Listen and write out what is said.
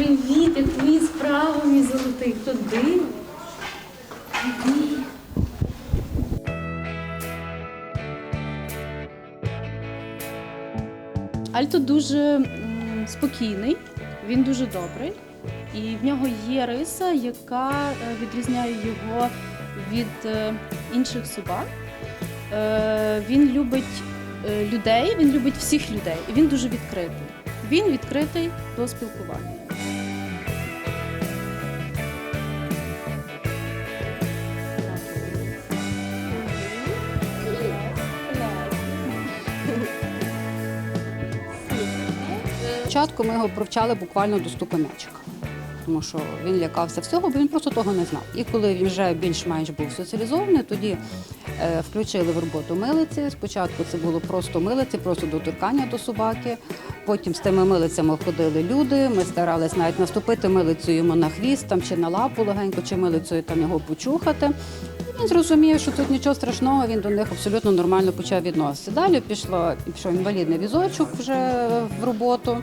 привіт, як твої справи, мій золотий. Туди. Туди. Альто дуже спокійний, він дуже добрий, і в нього є риса, яка е, відрізняє його від е, інших собак. Е, Він любить людей, він любить всіх людей, і він дуже відкритий. Він відкритий до спілкування. Спочатку ми його привчали буквально до стуку м'ячика, тому що він лякався всього, бо він просто того не знав. І коли він вже більш-менш був соціалізований, тоді включили в роботу милиці. Спочатку це було просто милиці, просто доторкання до собаки. Потім з тими милицями ходили люди. Ми старались навіть наступити милицею йому на хвіст там, чи на лапу легенько, чи милицею там його почухати. Він зрозумів, що тут нічого страшного, він до них абсолютно нормально почав відноситися. Далі пішло, пішов інвалідний візочок вже в роботу.